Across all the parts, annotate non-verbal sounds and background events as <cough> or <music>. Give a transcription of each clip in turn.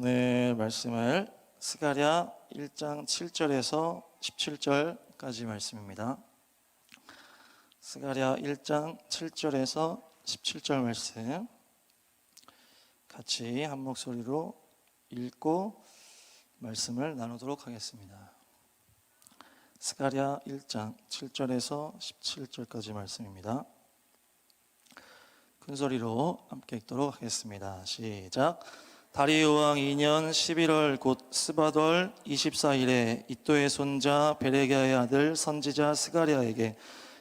오늘 말씀을 스가랴 1장 7절에서 17절까지 말씀입니다. 스가랴 1장 7절에서 17절 말씀 같이 한 목소리로 읽고 말씀을 나누도록 하겠습니다. 스가랴 1장 7절에서 17절까지 말씀입니다. 큰 소리로 함께 읽도록 하겠습니다. 시작. 다리오 왕 2년 11월 곧 스바돌 24일에 이또의 손자 베레기야의 아들 선지자 스가랴에게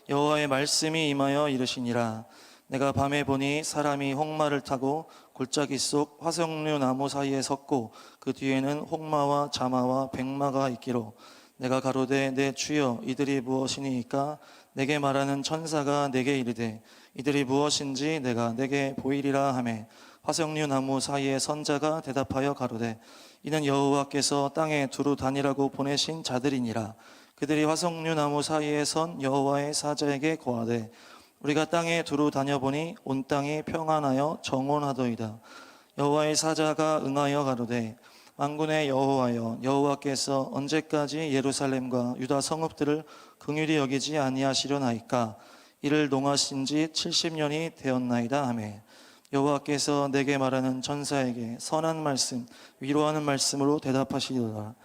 여호와의 말씀이 임하여 이르시니라. 내가 밤에 보니 사람이 홍마를 타고 골짜기 속 화석류 나무 사이에 섰고 그 뒤에는 홍마와 자마와 백마가 있기로 내가 가로되 내 주여 이들이 무엇이니까? 내게 말하는 천사가 내게 이르되 이들이 무엇인지 내가 내게 보이리라 하매 화석류 나무 사이에 선자가 대답하여 가로되 이는 여호와께서 땅에 두루 다니라고 보내신 자들이니라. 그들이 화석류 나무 사이에 선 여호와의 사자에게 고하되 우리가 땅에 두루 다녀보니 온 땅이 평안하여 정온하더이다. 여호와의 사자가 응하여 가로되 만군의 여호와여 여호와께서 언제까지 예루살렘과 유다 성읍들을 긍휼히 여기지 아니하시려나이까? 이를 농하신 지 70년이 되었나이다. 하매 여호와께서 내게 말하는 천사에게 선한 말씀 위로하는 말씀으로 대답하시리라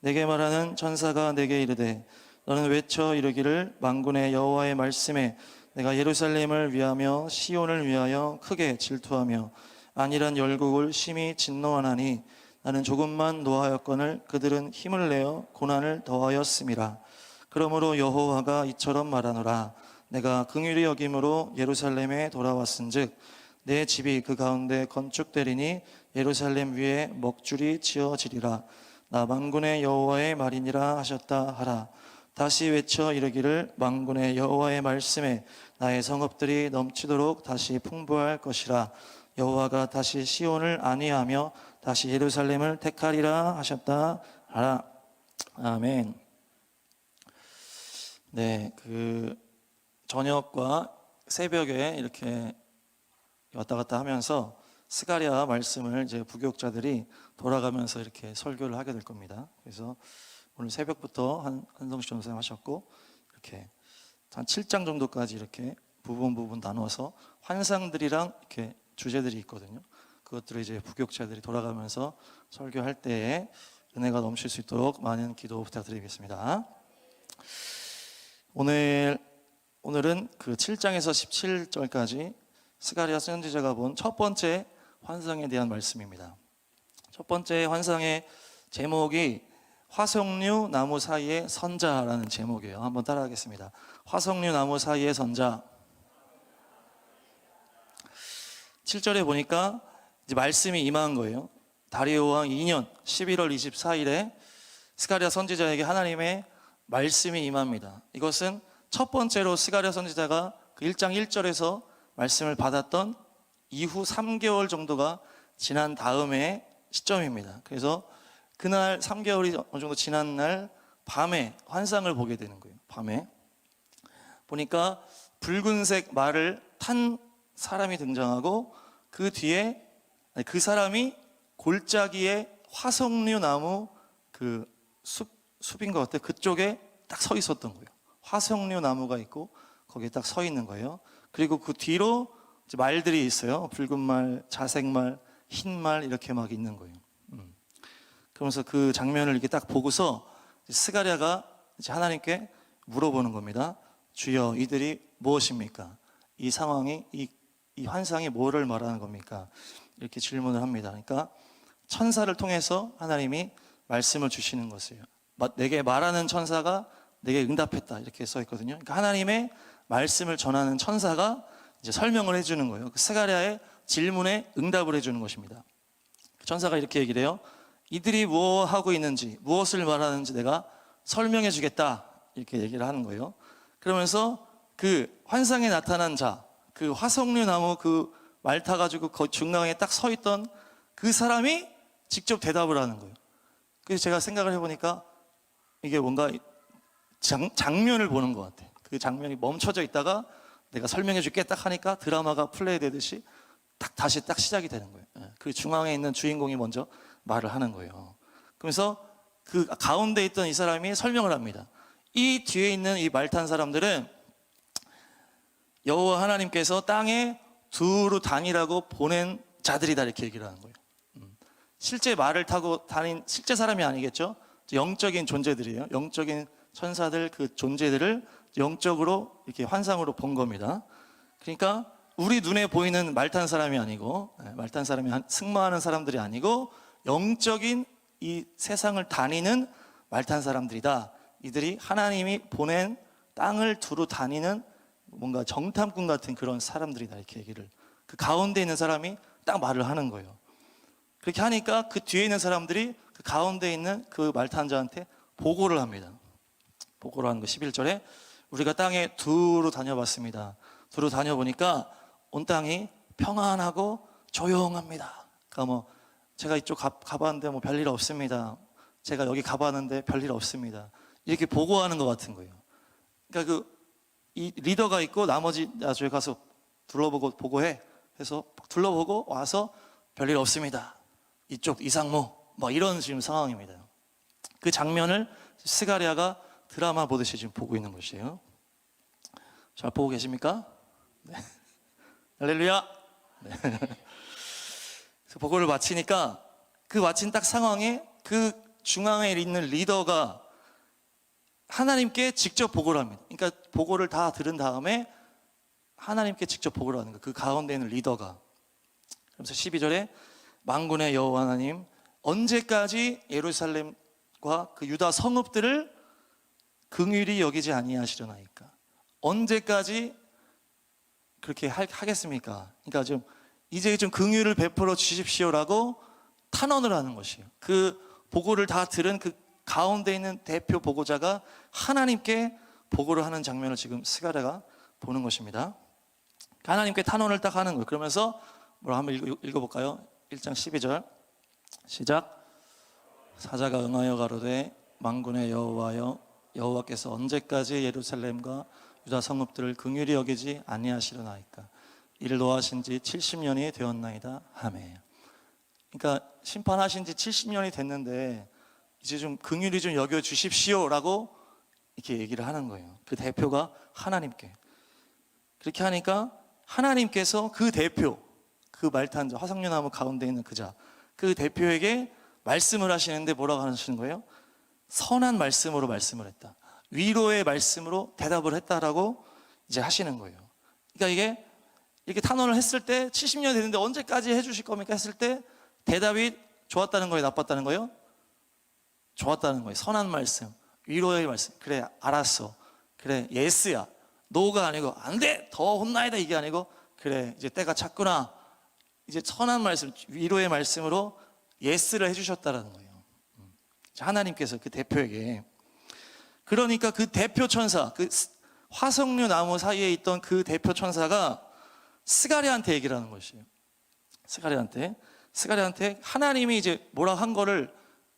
내게 말하는 천사가 내게 이르되 너는 외쳐 이르기를 만군의 여호와의 말씀에 내가 예루살렘을 위하며 시온을 위하여 크게 질투하며 안일한 열국을 심히 진노하나니 나는 조금만 노하였거늘 그들은 힘을 내어 고난을 더하였음이라 그러므로 여호와가 이처럼 말하노라. 내가 긍휼히 여김으로 예루살렘에 돌아왔은즉 내 집이 그 가운데 건축되리니 예루살렘 위에 먹줄이 지어지리라. 나 만군의 여호와의 말이니라 하셨다 하라. 다시 외쳐 이르기를 만군의 여호와의 말씀에 나의 성읍들이 넘치도록 다시 풍부할 것이라. 여호와가 다시 시온을 안위하며 다시 예루살렘을 택하리라 하셨다 하라. 아멘. 네 그 저녁과 새벽에 이렇게 왔다 갔다 하면서 스가랴 말씀을 이제 부교육자들이 돌아가면서 이렇게 설교를 하게 될 겁니다. 그래서 오늘 새벽부터 한 한성시 전사님 하셨고 이렇게 한 7장 정도까지 이렇게 부분 부분 나눠서 환상들이랑 이렇게 주제들이 있거든요. 그것들을 이제 부교육자들이 돌아가면서 설교할 때에 은혜가 넘칠 수 있도록 많은 기도 부탁드리겠습니다. 오늘 오늘은 그 7장에서 17절까지 스가리아 선지자가 본 첫 번째 환상에 대한 말씀입니다. 첫 번째 환상의 제목이 화석류 나무 사이의 선자라는 제목이에요. 한번 따라하겠습니다. 화석류 나무 사이의 선자. 7절에 보니까 이제 말씀이 임한 거예요. 다리오 왕 2년 11월 24일에 스가리아 선지자에게 하나님의 말씀이 임합니다. 이것은 첫 번째로 스가랴 선지자가 그 1장 1절에서 말씀을 받았던 이후 3개월 정도가 지난 다음의 시점입니다. 그래서 그날 3개월이 어느 정도 지난 날 밤에 환상을 보게 되는 거예요. 밤에 보니까 붉은색 말을 탄 사람이 등장하고 그 뒤에 그 사람이 골짜기에 화석류 나무 그 숲, 숲인 것 같아요. 그쪽에 딱 서 있었던 거예요. 화석류 나무가 있고 거기에 딱 서 있는 거예요. 그리고 그 뒤로 말들이 있어요. 붉은 말, 자색 말, 흰 말 이렇게 막 있는 거예요. 음. 그러면서 그 장면을 이렇게 딱 보고서 스가랴가 하나님께 물어보는 겁니다. 주여 이들이 무엇입니까? 이 상황이 이, 이 환상이 뭐를 말하는 겁니까? 이렇게 질문을 합니다. 그러니까 천사를 통해서 하나님이 말씀을 주시는 것이에요. 마- 내게 말하는 천사가 내게 응답했다 이렇게 써 있거든요. 그러니까 하나님의 말씀을 전하는 천사가 이제 설명을 해주는 거예요. 그 스가랴의 질문에 응답을 해주는 것입니다. 천사가 이렇게 얘기를 해요. 이들이 뭐 하고 있는지 무엇을 말하는지 내가 설명해 주겠다 이렇게 얘기를 하는 거예요. 그러면서 그 환상에 나타난 자, 그 화석류 나무 그 말 타가지고 그 중앙에 딱 서 있던 그 사람이 직접 대답을 하는 거예요. 그래서 제가 생각을 해보니까 이게 뭔가 장, 장면을 보는 것 같아. 그 장면이 멈춰져 있다가 내가 설명해 줄게 딱 하니까 드라마가 플레이 되듯이 딱 다시 딱 시작이 되는 거예요. 예. 그 중앙에 있는 주인공이 먼저 말을 하는 거예요. 그래서 그 가운데 있던 이 사람이 설명을 합니다. 이 뒤에 있는 이 말탄 사람들은 여호와 하나님께서 땅에 두루 다니라고 보낸 자들이다 이렇게 얘기를 하는 거예요. 음. 실제 말을 타고 다닌 실제 사람이 아니겠죠? 영적인 존재들이에요. 영적인 천사들 그 존재들을 영적으로 이렇게 환상으로 본 겁니다. 그러니까 우리 눈에 보이는 말탄 사람이 아니고 예, 말탄 사람이 한- 승마하는 사람들이 아니고 영적인 이 세상을 다니는 말탄 사람들이다. 이들이 하나님이 보낸 땅을 두루 다니는 뭔가 정탐꾼 같은 그런 사람들이다 이렇게 얘기를 그 가운데 있는 사람이 딱 말을 하는 거예요. 그렇게 하니까 그 뒤에 있는 사람들이 그 가운데 있는 그 말탄 자한테 보고를 합니다. 보고를 하는 거 11절에 우리가 땅에 두루 다녀봤습니다. 두루 다녀보니까 온 땅이 평안하고 조용합니다. 그러니까 뭐 제가 이쪽 가, 가봤는데 뭐 별일 없습니다. 제가 여기 가봤는데 별일 없습니다. 이렇게 보고하는 것 같은 거예요. 그러니까 그 이 리더가 있고 나머지 야 저기 가서 둘러보고 보고해 해서 둘러보고 와서 별일 없습니다. 이쪽 이상무 뭐 이런 지금 상황입니다. 그 장면을 스가리아가 드라마 보듯이 지금 보고 있는 것이에요. 잘 보고 계십니까? 네. <laughs> 할렐루야. 네. <laughs> 그래서 보고를 마치니까 그 마친 딱 상황에 그 중앙에 있는 리더가 하나님께 직접 보고를 합니다. 그러니까 보고를 다 들은 다음에 하나님께 직접 보고를 하는 거예요. 그 가운데 있는 리더가. 그래서 12절에 만군의 여호와 하나님 언제까지 예루살렘과 그 유다 성읍들을 긍휼히 여기지 아니하시려나이까? 언제까지 그렇게 하, 하겠습니까? 그러니까 좀 이제 좀 긍휼을 베풀어 주십시오라고 탄원을 하는 것이에요. 그 보고를 다 들은 그 가운데 있는 대표 보고자가 하나님께 보고를 하는 장면을 지금 스가랴가 보는 것입니다. 하나님께 탄원을 딱 하는 거예요. 그러면서 뭘 한번 읽어, 읽어 볼까요? 1장 12절 시작 사자가 응하여 가로되 만군의 여호와여 여호와께서 언제까지 예루살렘과 유다 성읍들을 긍휼히 여기지 아니하시려나이까 이를 노하신 지 70년이 되었나이다 하매 그러니까 심판하신 지 70년이 됐는데 이제 좀 긍휼히 좀 여겨 주십시오라고 이렇게 얘기를 하는 거예요. 그 대표가 하나님께 그렇게 하니까 하나님께서 그 대표 그 말탄 자 화석류나무 가운데 있는 그자 그 대표에게 말씀을 하시는데 뭐라고 하시는 거예요? 선한 말씀으로 말씀을 했다. 위로의 말씀으로 대답을 했다라고 이제 하시는 거예요. 그러니까 이게 이렇게 탄원을 했을 때 70년 됐는데 언제까지 해주실 겁니까 했을 때 대답이 좋았다는 거예요, 나빴다는 거예요? 좋았다는 거예요. 선한 말씀, 위로의 말씀. 그래, 알았어. 그래, 예스야. 노가 아니고 안 돼. 더 혼나야 돼 이게 아니고 그래, 이제 때가 찼구나. 이제 선한 말씀, 위로의 말씀으로 예스를 해주셨다라는 거예요. 음. 하나님께서 그 대표에게 그러니까 그 대표 천사, 그 화석류 나무 사이에 있던 그 대표 천사가 스가리한테 얘기를 하는 것이에요. 스가리한테 스가리한테 하나님이 이제 뭐라 한 거를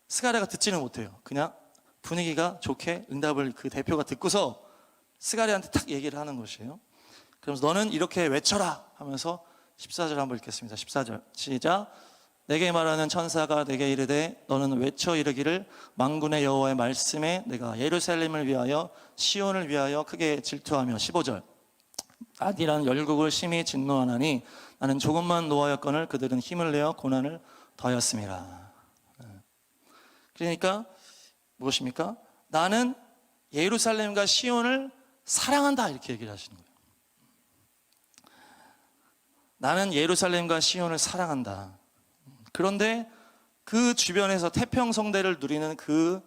스가리가 듣지는 못해요. 그냥 분위기가 좋게 응답을 그 대표가 듣고서 스가리한테 탁 얘기를 하는 것이에요. 그러면서 너는 이렇게 외쳐라 하면서 14절 한번 읽겠습니다. 14절 시작. 내게 말하는 천사가 내게 이르되 너는 외쳐 이르기를 만군의 여호와의 말씀에 내가 예루살렘을 위하여 시온을 위하여 크게 질투하며 15절 아디란 열국을 심히 진노하나니 나는 조금만 노하였거늘 그들은 힘을 내어 고난을 더하였음이라. 네. 그러니까 무엇입니까? 나는 예루살렘과 시온을 사랑한다 이렇게 얘기를 하시는 거예요. 나는 예루살렘과 시온을 사랑한다. 그런데 그 주변에서 태평 성대를 누리는 그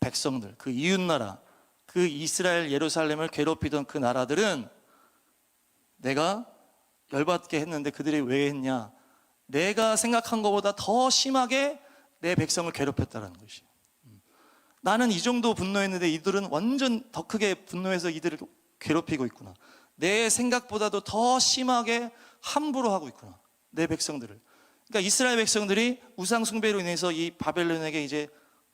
백성들, 그 이웃 나라, 그 이스라엘 예루살렘을 괴롭히던 그 나라들은 내가 열받게 했는데 그들이 왜 했냐? 내가 생각한 것보다 더 심하게 내 백성을 괴롭혔다는 것이에요. 나는 이 정도 분노했는데 이들은 완전 더 크게 분노해서 이들을 괴롭히고 있구나. 내 생각보다도 더 심하게 함부로 하고 있구나. 내 백성들을. 그러니까 이스라엘 백성들이 우상 숭배로 인해서 이 바벨론에게 이제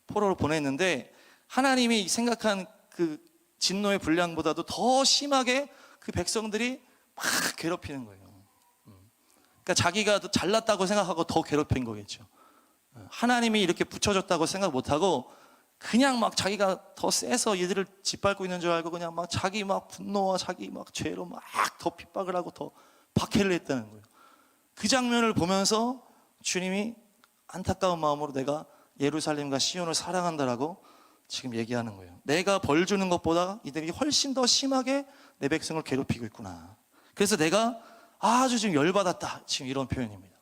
포로를 보냈는데 하나님이 생각한 그 진노의 분량보다도 더 심하게 그 백성들이 막 괴롭히는 거예요. 음. 그러니까 자기가 더 잘났다고 생각하고 더 괴롭힌 거겠죠. 하나님이 이렇게 붙여줬다고 생각 못하고 그냥 막 자기가 더 세서 얘들을 짓밟고 있는 줄 알고 그냥 막 자기 막 분노와 자기 막 죄로 막 더 핍박을 하고 더 박해를 했다는 거예요. 그 장면을 보면서 주님이 안타까운 마음으로 내가 예루살렘과 시온을 사랑한다라고 지금 얘기하는 거예요. 내가 벌 주는 것보다 이들이 훨씬 더 심하게 내 백성을 괴롭히고 있구나. 그래서 내가 아주 지금 열받았다. 지금 이런 표현입니다.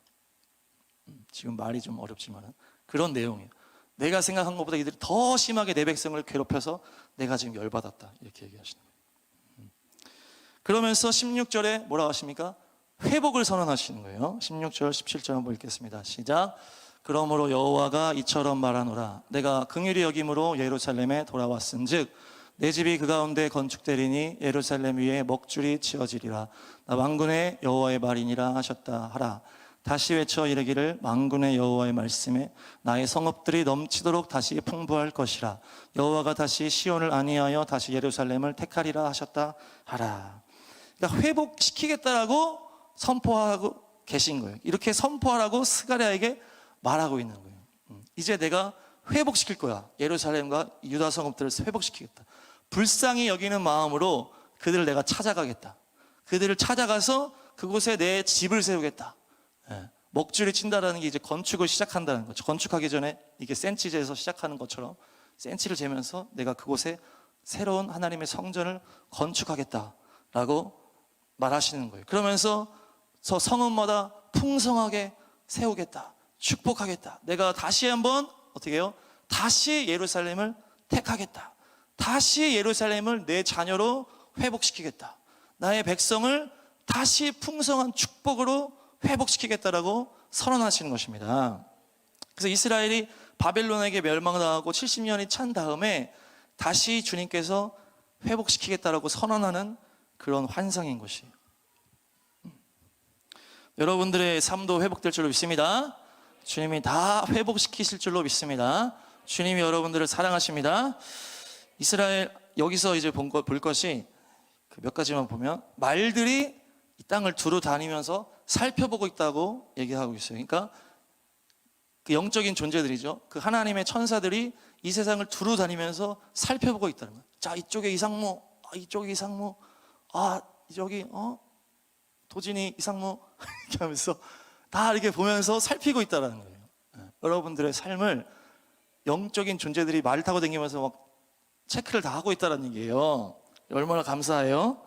음, 지금 말이 좀 어렵지만은 그런 내용이에요. 내가 생각한 것보다 이들이 더 심하게 내 백성을 괴롭혀서 내가 지금 열받았다. 이렇게 얘기하시는 거예요. 음. 그러면서 16절에 뭐라고 하십니까? 회복을 선언하시는 거예요. 16절, 17절 한번 읽겠습니다. 시작. 그러므로 여호와가 이처럼 말하노라. 내가 긍휼히 여김으로 예루살렘에 돌아왔은즉 내 집이 그 가운데 건축되리니 예루살렘 위에 먹줄이 치어지리라. 나 왕군의 여호와의 말이니라 하셨다 하라. 다시 외쳐 이르기를 만군의 여호와의 말씀에 나의 성읍들이 넘치도록 다시 풍부할 것이라 여호와가 다시 시온을 안위하여 다시 예루살렘을 택하리라 하셨다 하라 그러니까 회복시키겠다라고 선포하고 계신 거예요. 이렇게 선포하라고 스가랴에게 말하고 있는 거예요. 음, 이제 내가 회복시킬 거야. 예루살렘과 유다 성읍들을 회복시키겠다. 불쌍히 여기는 마음으로 그들을 내가 찾아가겠다. 그들을 찾아가서 그곳에 내 집을 세우겠다. 예, 먹줄이 친다라는 게 이제 건축을 시작한다는 거죠. 건축하기 전에 이게 센치 재서 시작하는 것처럼 센치를 재면서 내가 그곳에 새로운 하나님의 성전을 건축하겠다라고 말하시는 거예요. 그러면서 저 성읍마다 풍성하게 세우겠다. 축복하겠다. 내가 다시 한번 어떻게 해요? 다시 예루살렘을 택하겠다. 다시 예루살렘을 내 자녀로 회복시키겠다. 나의 백성을 다시 풍성한 축복으로 회복시키겠다라고 선언하시는 것입니다. 그래서 이스라엘이 바벨론에게 멸망당하고 70년이 찬 다음에 다시 주님께서 회복시키겠다라고 선언하는 그런 환상인 것이에요. 음. 여러분들의 삶도 회복될 줄로 믿습니다. 주님이 다 회복시키실 줄로 믿습니다. 주님이 여러분들을 사랑하십니다. 이스라엘 여기서 이제 본 것, 볼 것이 그몇 가지만 보면 말들이 이 땅을 두루 다니면서 살펴보고 있다고 얘기하고 있어요. 그러니까 그 영적인 존재들이죠. 그 하나님의 천사들이 이 세상을 두루 다니면서 살펴보고 있다는 거예요. 자, 이쪽에 이상무, 아, 이쪽에 이상무, 아, 저기, 어? 도진이 이상무, <laughs> 이렇게 하면서 다 이렇게 보면서 살피고 있다는 거예요. 예. 여러분들의 삶을 영적인 존재들이 말 타고 다니면서 막 체크를 다 하고 있다는 얘기예요. 얼마나 감사해요.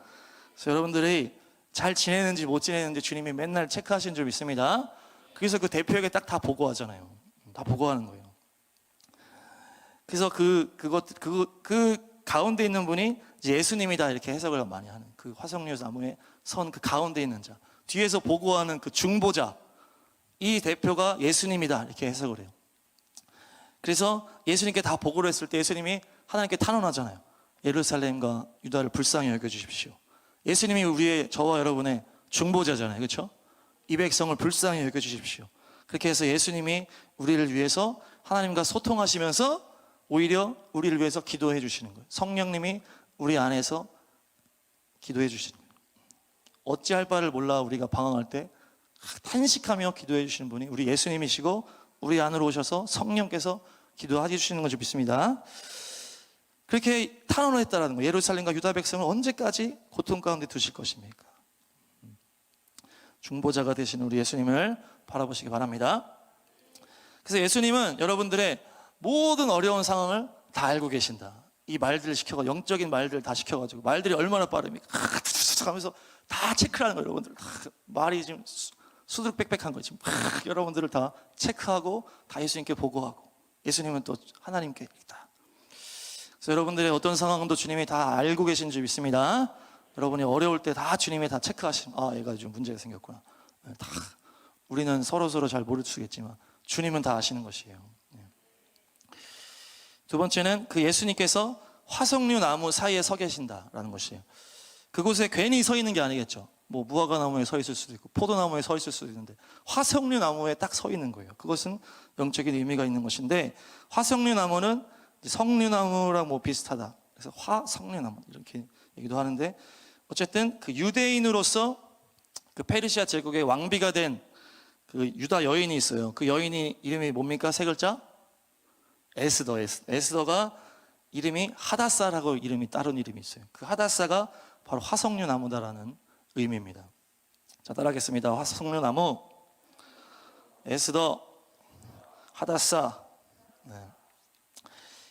그래서 여러분들이 잘 지내는지 못 지내는지 주님이 맨날 체크하신 줄 믿습니다. 그래서 그 대표에게 딱 다 보고하잖아요. 다 보고하는 거예요. 그래서 그 그것 그, 그 가운데 있는 분이 예수님이다 이렇게 해석을 많이 하는 그 화석류 나무에 선 그 가운데 있는 자 뒤에서 보고하는 그 중보자 이 대표가 예수님이다 이렇게 해석을 해요. 그래서 예수님께 다 보고를 했을 때 예수님이 하나님께 탄원하잖아요. 예루살렘과 유다를 불쌍히 여겨 주십시오. 예수님이 우리의 저와 여러분의 중보자잖아요. 그렇죠? 이 백성을 불쌍히 여겨 주십시오. 그렇게 해서 예수님이 우리를 위해서 하나님과 소통하시면서 오히려 우리를 위해서 기도해 주시는 거예요. 성령님이 우리 안에서 기도해 주시는. 어찌할 바를 몰라 우리가 방황할 때 탄식하며 기도해 주시는 분이 우리 예수님이시고 우리 안으로 오셔서 성령께서 기도해 주시는 것을 믿습니다. 그렇게 탄원을 했다라는 거예요. 예루살렘과 유다 백성을 언제까지 고통 가운데 두실 것입니까? 중보자가 되신 우리 예수님을 바라보시기 바랍니다. 그래서 예수님은 여러분들의 모든 어려운 상황을 다 알고 계신다. 이 말들을 시켜가 영적인 말들을 다 시켜가지고 말들이 얼마나 빠릅니까? 하면서 다 체크하는 거예요, 여러분들. 말이 지금 수두룩 빽빽한 거지. 여러분들을 다 체크하고 다 예수님께 보고하고 예수님은 또 하나님께 있다. 그래서 여러분들의 어떤 상황도 주님이 다 알고 계신 줄 믿습니다. 여러분이 어려울 때 다 주님이 다 체크하시는, 아, 얘가 좀 문제가 생겼구나. 네, 다, 우리는 서로 서로 잘 모르겠지만, 주님은 다 아시는 것이에요. 네. 두 번째는 그 예수님께서 화석류 나무 사이에 서 계신다라는 것이에요. 그곳에 괜히 서 있는 게 아니겠죠. 뭐 무화과 나무에 서 있을 수도 있고 포도나무에 서 있을 수도 있는데 화석류 나무에 딱 서 있는 거예요. 그것은 영적인 의미가 있는 것인데 화석류 나무는 성류나무랑 뭐 비슷하다. 그래서 화석류나무 이렇게 얘기도 하는데 어쨌든 그 유대인으로서 그 페르시아 제국의 왕비가 된 그 유다 여인이 있어요. 그 여인이 이름이 뭡니까? 세 글자? 에스더, 에스. 에스더가 이름이 하다사라고 이름이 다른 이름이 있어요. 그 하다사가 바로 화석류 나무다라는 의미입니다. 자, 따라하겠습니다. 화석류 나무, 에스더, 하다사. 네.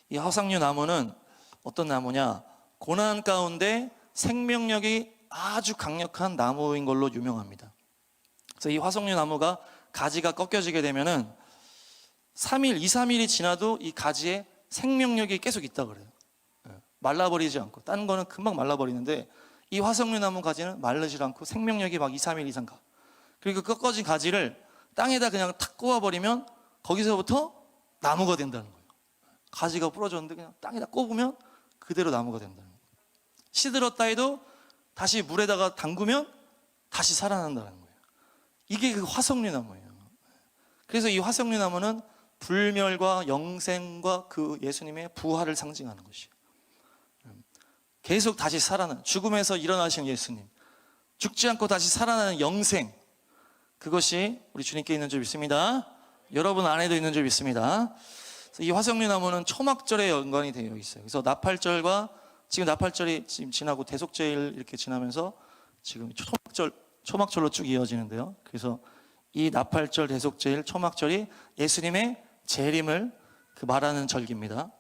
이 화석류 나무는 어떤 나무냐? 고난 가운데 생명력이 아주 강력한 나무인 걸로 유명합니다. 그래서 이 화석류 나무가 가지가 꺾여지게 되면은 3일, 2, 3일이 지나도 이 가지에 생명력이 계속 있다 그래요. 예, 말라버리지 않고. 딴 거는 금방 말라버리는데 이 화석류 나무 가지는 마르지 않고 생명력이 막 2, 3일 이상 가. 그리고 그 꺾어진 가지를 땅에다 그냥 탁 꼽아버리면 거기서부터 나무가 된다는 거예요. 가지가 부러졌는데 그냥 땅에다 꼽으면 그대로 나무가 된다는 거예요. 시들었다 해도 다시 물에다가 담그면 다시 살아난다는 거예요. 이게 그 화석류 나무예요. 그래서 이 화석류 나무는 불멸과 영생과 그 예수님의 부활을 상징하는 것이에요. 계속 다시 살아나는 죽음에서 일어나신 예수님, 죽지 않고 다시 살아나는 영생, 그것이 우리 주님께 있는 줄 믿습니다. 여러분 안에도 있는 줄 믿습니다. 이 화석류 나무는 초막절에 연관이 되어 있어요. 그래서 나팔절과 지금 나팔절이 지금 지나고 대속제일 이렇게 지나면서 지금 초막절 초막절로 쭉 이어지는데요. 그래서 이 나팔절, 대속제일, 초막절이 예수님의 재림을 그 말하는 절기입니다.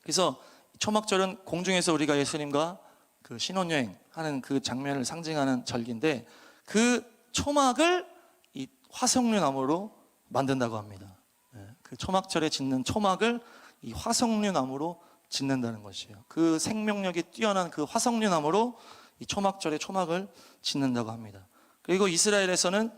그래서 초막절은 공중에서 우리가 예수님과 그 신혼여행 하는 그 장면을 상징하는 절기인데 그 초막을 이 화석류 나무로 만든다고 합니다. 예, 그 초막절에 짓는 초막을 이 화석류 나무로 짓는다는 것이에요. 그 생명력이 뛰어난 그 화석류 나무로 이 초막절에 초막을 짓는다고 합니다. 그리고 이스라엘에서는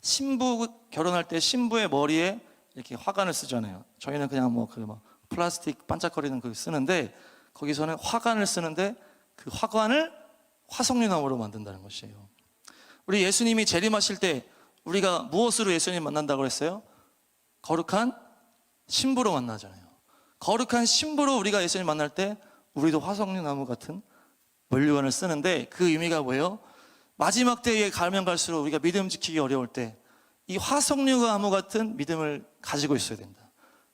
신부 결혼할 때 신부의 머리에 이렇게 화관을 쓰잖아요. 저희는 그냥 뭐 그 막 플라스틱 반짝거리는 그 쓰는데 거기서는 화관을 쓰는데 그 화관을 화석류 나무로 만든다는 것이에요. 우리 예수님이 재림하실 때 우리가 무엇으로 예수님 만난다고 그랬어요? 거룩한 신부로 만나잖아요. 거룩한 신부로 우리가 예수님 만날 때 우리도 화석류 나무 같은 원류관을 쓰는데 그 의미가 뭐예요? 마지막 때에 가면 갈수록 우리가 믿음 지키기 어려울 때 이 화석류 나무 같은 믿음을 가지고 있어야 된다.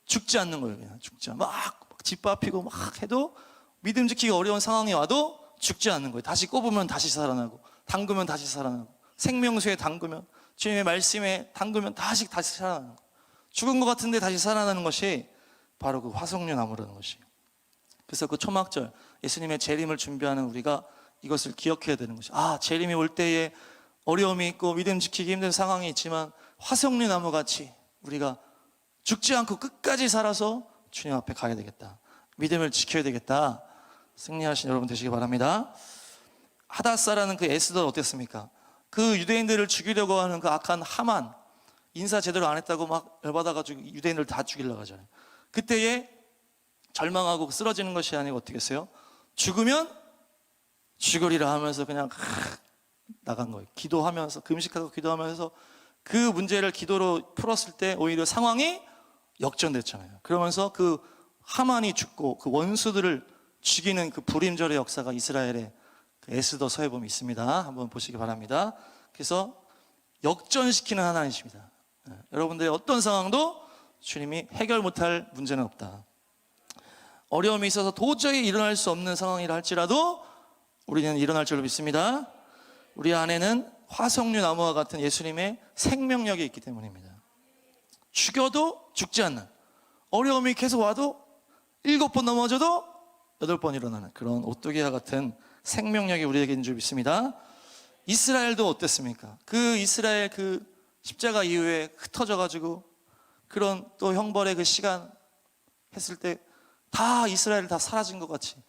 죽지 않는 거예요, 그냥 죽지 않. 막 짓밟히고 막 해도 믿음 지키기 어려운 상황이 와도 죽지 않는 거예요. 다시 꼽으면 다시 살아나고, 담그면 다시 살아나고, 생명수에 담그면 주님의 말씀에 담그면 다시 다시 살아나는 거. 죽은 것 같은데 다시 살아나는 것이 바로 그 화석류 나무라는 것이에요. 그래서 그 초막절 예수님의 재림을 준비하는 우리가 이것을 기억해야 되는 것이 아 재림이 올 때에 어려움이 있고 믿음 지키기 힘든 상황이 있지만 화석류 나무 같이 우리가 죽지 않고 끝까지 살아서 주님 앞에 가야 되겠다. 믿음을 지켜야 되겠다. 승리하신 여러분 되시기 바랍니다. 하다사라는 그 에스더 어땠습니까? 그 유대인들을 죽이려고 하는 그 악한 하만 인사 제대로 안 했다고 막 열받아가지고 유대인들 다 죽이려고 하잖아요. 그때에 절망하고 쓰러지는 것이 아니고 어떻게 했어요? 죽으면 죽으리라 하면서 그냥 나간 거예요. 기도하면서 금식하고 기도하면서 그 문제를 기도로 풀었을 때 오히려 상황이 역전됐잖아요. 그러면서 그 하만이 죽고 그 원수들을 죽이는 그 불임절의 역사가 이스라엘의 그 에스더 서에 보면 있습니다. 한번 보시기 바랍니다. 그래서 역전시키는 하나님이십니다. 예, 여러분들의 어떤 상황도 주님이 해결 못할 문제는 없다. 어려움이 있어서 도저히 일어날 수 없는 상황이라 할지라도 우리는 일어날 줄로 믿습니다. 우리 안에는 화석류 나무와 같은 예수님의 생명력이 있기 때문입니다. 죽여도 죽지 않는 어려움이 계속 와도 일곱 번 넘어져도 여덟 번 일어나는 그런 오뚜기와 같은 생명력이 우리에게 있는 줄 믿습니다. 이스라엘도 어땠습니까? 그 이스라엘 그 십자가 이후에 흩어져 가지고 그런 또 형벌의 그 시간 했을 때 다 이스라엘 다 사라진 것 같이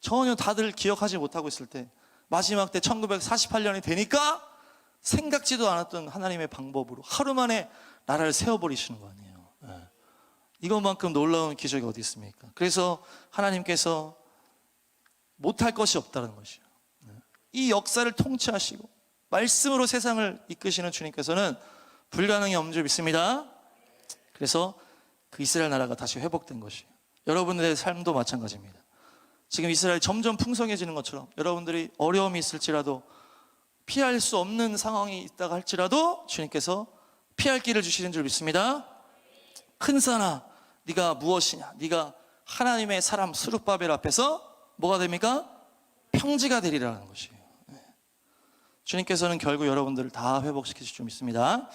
전혀 다들 기억하지 못하고 있을 때 마지막 때 1948년이 되니까 생각지도 않았던 하나님의 방법으로 하루 만에 나라를 세워버리시는 거 아니에요. 예. 이것만큼 놀라운 기적이 어디 있습니까? 그래서 하나님께서 못할 것이 없다는 것이요. 예. 이 역사를 통치하시고 말씀으로 세상을 이끄시는 주님께서는 불가능이 없는 줄 믿습니다. 그래서 그 이스라엘 나라가 다시 회복된 것이에요. 여러분들의 삶도 마찬가지입니다. 지금 이스라엘 점점 풍성해지는 것처럼 여러분들이 어려움이 있을지라도 피할 수 없는 상황이 있다가 할지라도 주님께서 피할 길을 주시는 줄 믿습니다. 큰 산아, 네가 무엇이냐? 네가 하나님의 사람 수룹바벨 앞에서 뭐가 됩니까? 평지가 되리라는 것이에요. 네. 주님께서는 결국 여러분들을 다 회복시키실 줄 믿습니다.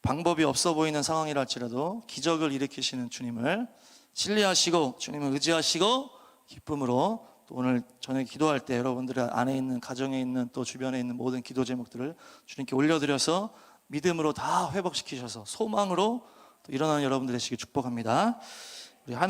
방법이 없어 보이는 상황이랄지라도 기적을 일으키시는 주님을 신뢰하시고 주님을 의지하시고 기쁨으로 또 오늘 저녁에 기도할 때 여러분들 안에 있는 가정에 있는 또 주변에 있는 모든 기도 제목들을 주님께 올려드려서 믿음으로 다 회복시키셔서 소망으로 또 일어나는 여러분들 되시길 축복합니다. 우리 하늘